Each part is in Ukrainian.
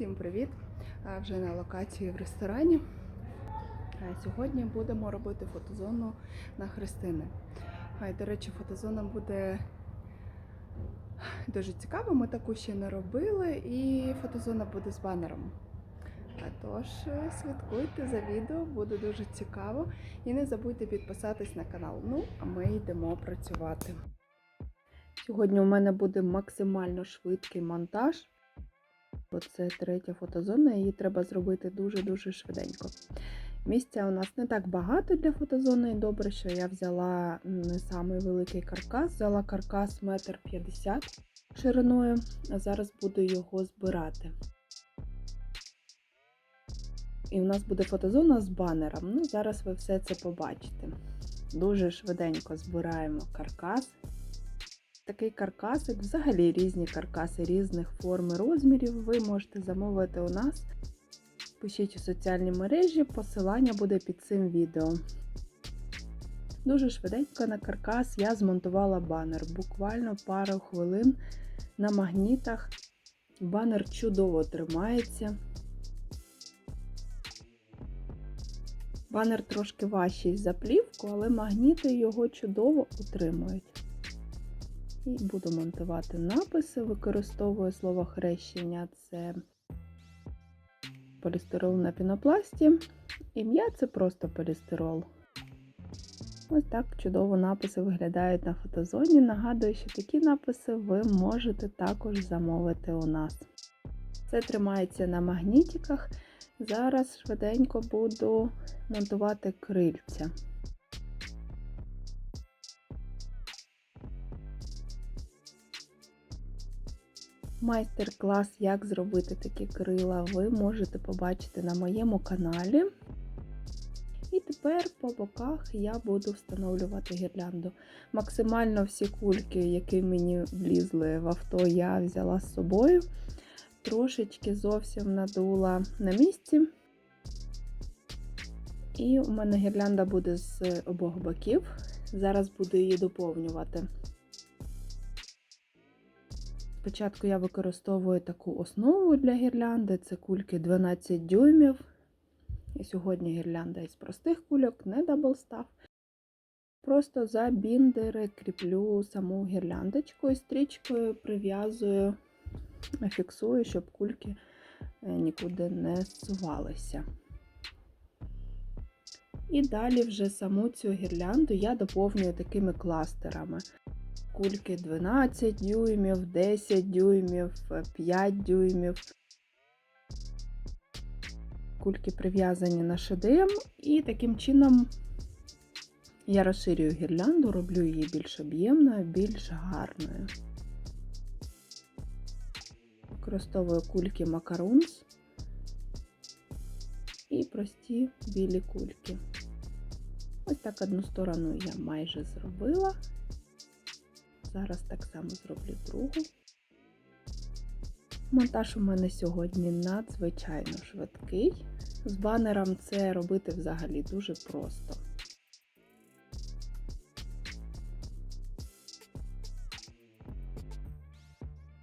Всім привіт! Вже на локації в ресторані. Сьогодні будемо робити фотозону на Христини. І, До речі, фотозона буде дуже цікава. Ми таку ще не робили, і фотозона буде з банером. Тож е, слідкуйте за відео, буде дуже цікаво. І не забудьте підписатись на канал. Ну, а ми йдемо працювати. Сьогодні у мене буде максимально швидкий монтаж. Оце третя фотозона, її треба зробити дуже-дуже швиденько. Місця у нас не так багато для фотозони, і добре, що я взяла не самий великий каркас, взяла каркас 1,50 м шириною, а зараз буду його збирати. І у нас буде фотозона з банером. Ну, зараз ви все це побачите. Дуже швиденько збираємо каркас. Такий каркасик, взагалі різні каркаси різних форм і розмірів ви можете замовити у нас. Пишіть у соціальні мережі, посилання буде під цим відео. Дуже швиденько на каркас я змонтувала банер. Буквально пару хвилин на магнітах. Банер чудово тримається. Банер трошки важчий за плівку, але магніти його чудово утримують. І буду монтувати написи. Використовую слово хрещення це полістирол на пінопласті. Ім'я це просто полістирол. Ось так чудово написи виглядають на фотозоні. Нагадую, що такі написи ви можете також замовити у нас. Це тримається на магнітиках. Зараз швиденько буду монтувати крильця. Майстер-клас, як зробити такі крила, ви можете побачити на моєму каналі. І тепер по боках я буду встановлювати гірлянду. Максимально всі кульки, які мені влізли в авто, я взяла з собою. Трошечки зовсім надула на місці. І у мене гірлянда буде з обох боків. Зараз буду її доповнювати. Спочатку я використовую таку основу для гірлянди, це кульки 12 дюймів. І сьогодні гірлянда із простих кульок, не даблстав. Просто за біндери кріплю саму гірляндочку і стрічкою прив'язую, фіксую, щоб кульки нікуди не зсувалися. І далі вже саму цю гірлянду я доповнюю такими кластерами кульки 12 дюймів, 10 дюймів, 5 дюймів. Кульки прив'язані на ШДМ, і таким чином я розширюю гірлянду, роблю її більш об'ємною, більш гарною. Використовую кульки Macaroons і прості білі кульки. Ось так одну сторону я майже зробила. Зараз так само зроблю другу. Монтаж у мене сьогодні надзвичайно швидкий. З банером це робити взагалі дуже просто.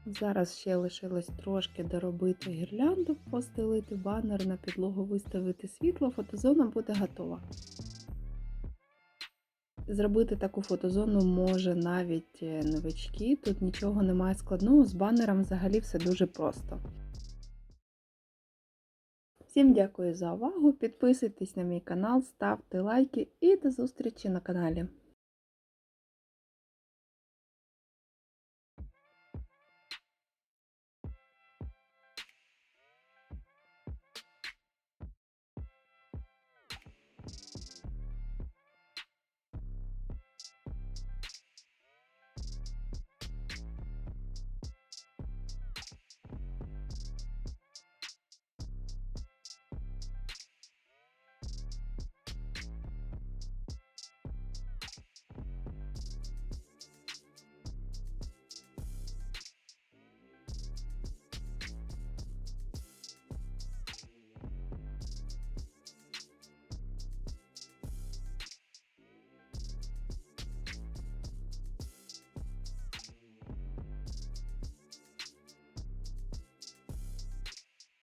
Зараз ще лишилось трошки доробити гірлянду, постелити банер на підлогу, виставити світло, фотозона буде готова. Зробити таку фотозону може навіть новички. Тут нічого немає складного, з банером взагалі все дуже просто. Всім дякую за увагу! Підписуйтесь на мій канал, ставте лайки і до зустрічі на каналі.